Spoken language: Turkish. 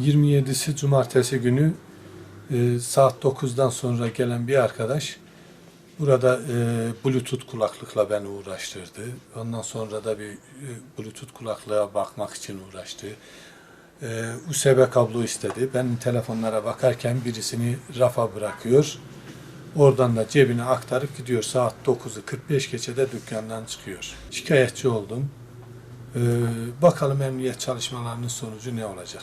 27'si cumartesi günü e, saat 9'dan sonra gelen bir arkadaş burada e, bluetooth kulaklıkla beni uğraştırdı. Ondan sonra da bir e, bluetooth kulaklığa bakmak için uğraştı. E, USB kablo istedi. Ben telefonlara bakarken birisini rafa bırakıyor. Oradan da cebine aktarıp gidiyor. Saat 9'u 45 geçede dükkandan çıkıyor. Şikayetçi oldum. E, bakalım emniyet çalışmalarının sonucu ne olacak?